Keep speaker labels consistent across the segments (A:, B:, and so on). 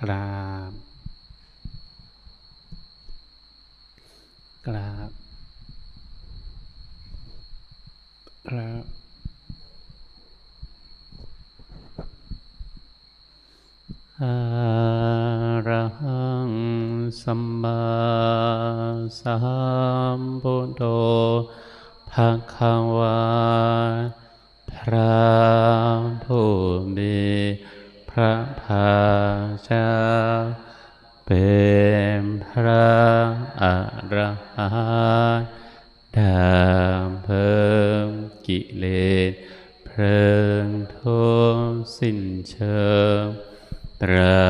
A: กราบ กราบกราบอะระหังสัมมาสัมพุทโธภะคะวาพระผู้มีะภาเจ้าเป็นพระอรหันต์ดามเพิ่มกิเลสเพลิงทุกสิ้นเชิงตรั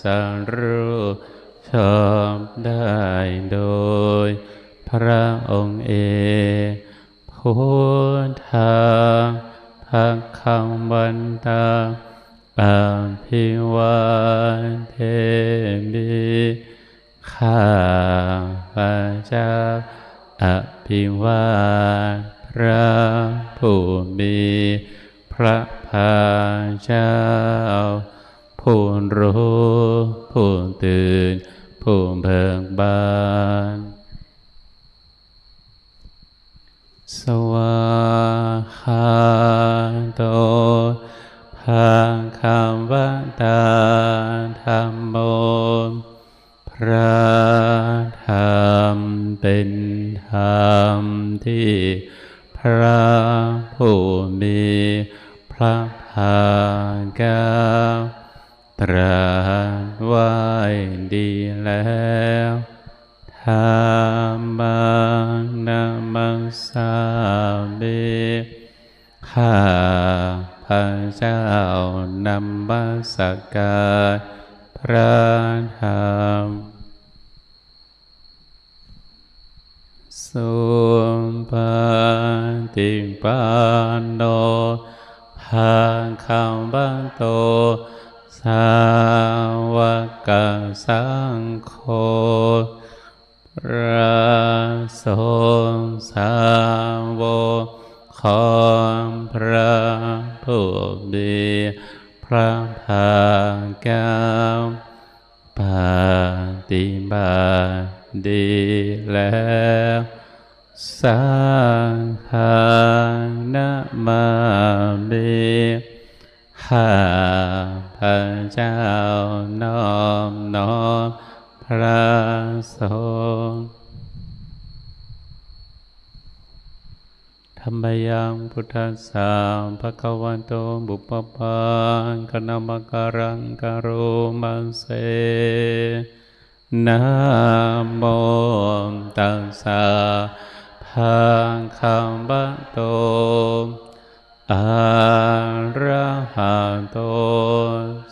A: สรู ข้าพระเจ้าอภิวาทพระผู้มีพระภาคเจ้า ผู้รู้ผู้ตื่น ผู้เบิกบาน สวาคา พระภาคเจ้าตรัสไว้ดีแล้วธรรมังนามัสสามิข้าพระเจ้านำมาสกาพระธรรม สุปฏิปันโนภาคัมบันโต สาวกสังโฆระสงสาวกของพระผู้มีพระภาคเจ้าปฏิบัติดีแล้ว สังฆานะมามิข้าพระเจ้านอบน้อมพระสงฆ์ธรรมยังพุทธัสสะภะคะวันโตบุปปังกนามการังกโรมันเสนะโมตัสสะ ภะคะวะโตอะระหะโต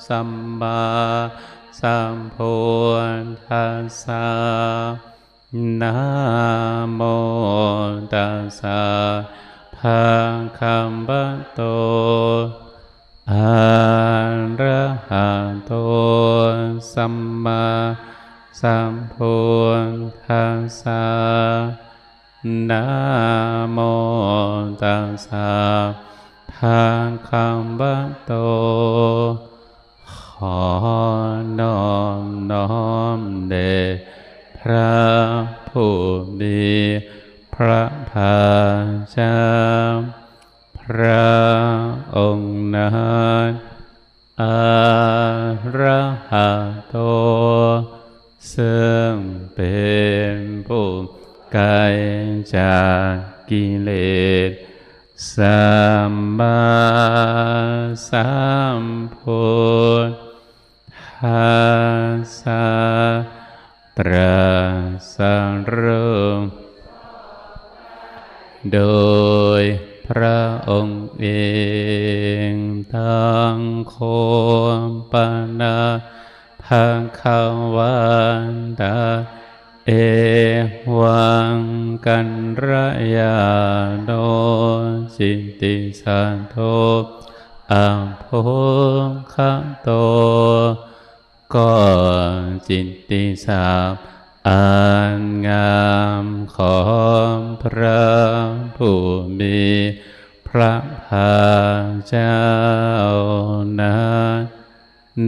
A: สัมมาสัมพุทธัสสะนะโมตัสสะภะคะวะโตอะระหะโต สัมมาสัมพุทธัสสะ นะโมตัสสะภะคะวะโต ขอนอบน้อมเดชพระผู้มีพระภาเจ้าพระองค์นั้นอระหะโตซึ่งเป็นผู้ ไกลจากกิเลสสัมมาสัมพุทธัสสะตรัสรู้โดยพระองค์เองทั้งโคมปนาภาคาวันตา เอวังกันระยาโนจิติสันโทอัมโพคะโต ก็จิตติสามอันงามของพระผู้มีพระภาคเจ้านั้น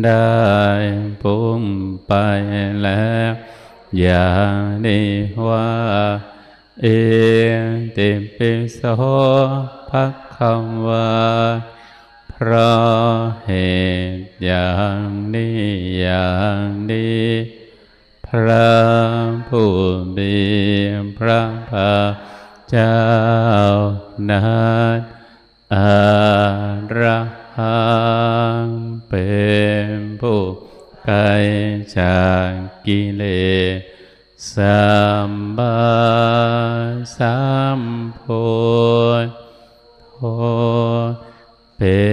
A: ได้พุ่งไปแล้ว ย่างนี้ว่าเอติปิโสภะคะวาเพราะเหตุอย่างนี้อย่างนี้พระผู้มีพระภาคเจ้านั้นอาระหังเป็นผู้ ไกลจากกิเลสสัมมาสัมพุทโธเป็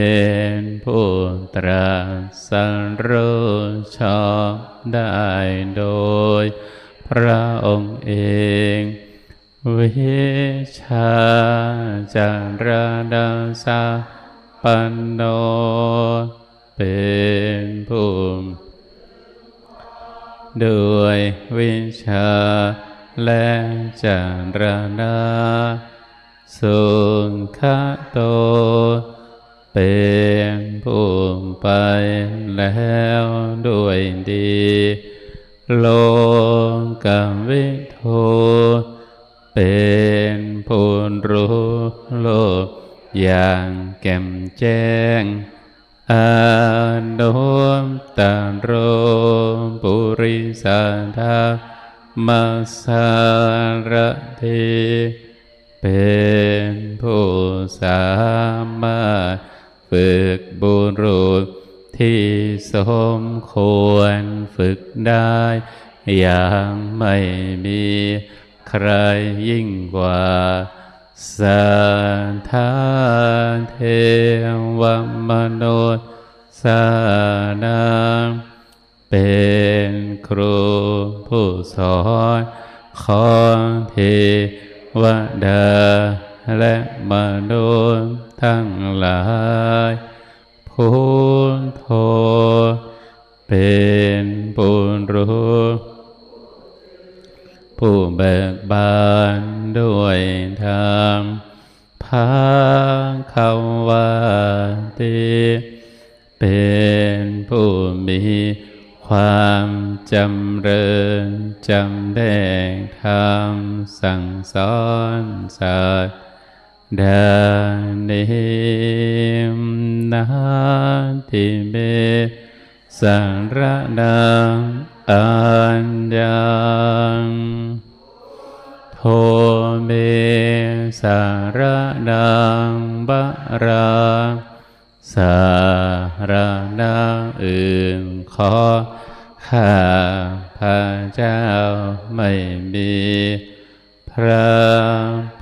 A: นผู้ตรัสรู้ชอบได้โดย พระองค์เองวิชาจารดาสาปันโนเป็นผู้ ด้วยวิชาและจารณาสุขโต เป็นผู้ไปแล้วด้วยดี โลกวิทูเป็นผู้รู้โลกอย่างแก่มแจ้งอานุม ตโรปุริสัทธามาสารเทเป็นผู้สามารถฝึกบุรุษที่สมควรฝึกได้ อย่างไม่มีใครยิ่งกว่าสัทธาเทวมนุษย์ สานังเป็นครูผู้สอนของเทวดาและมนุษย์ทั้งหลายพุทโธเป็นผู้รู้ผู้เบิกบานด้วยธรรมภาคาวาติ เป็นผู้มีความจำเริญจำแดงธรรมสั่งสอนสัตว์ดานิมนาทิเมสังระนังอัญญังโทเมสารนังบะรา สารนังอื่นขอข้าพระเจ้าไม่มี พระ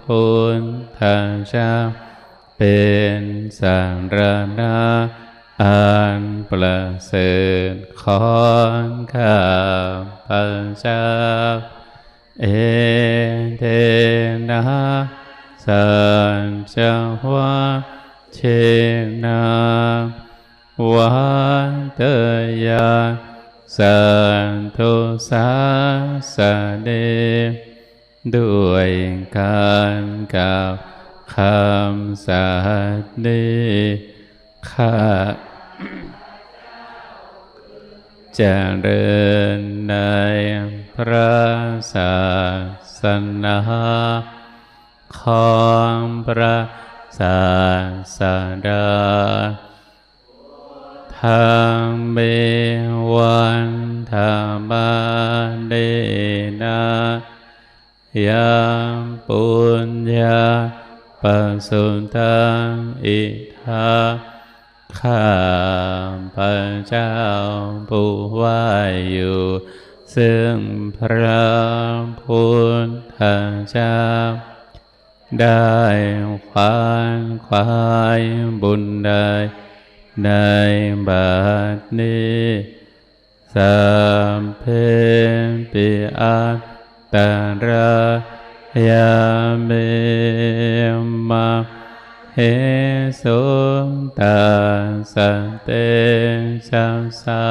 A: พุทธเจ้าเป็นสารณะอันประเสริฐของข้าพระเจ้า เอเทนะสัจจวะ เชนาวันเตยาสันตุสาสเดด้วยการกล่าวคำสัตย์นี้ข้าจเริญในพระศาสนาของพระ ศาสดาทางเมวันธรรมาเดนะยามปุญญาปสุตังอิทาข้าพระเจ้าผู้ไหว่าอยู่ ซึ่งพระพุทธเจ้า ได้ควานควายบุญใดในบัดนี้สัมเพปิอาตาระยาเมมาเฮสุตาสเตชัสา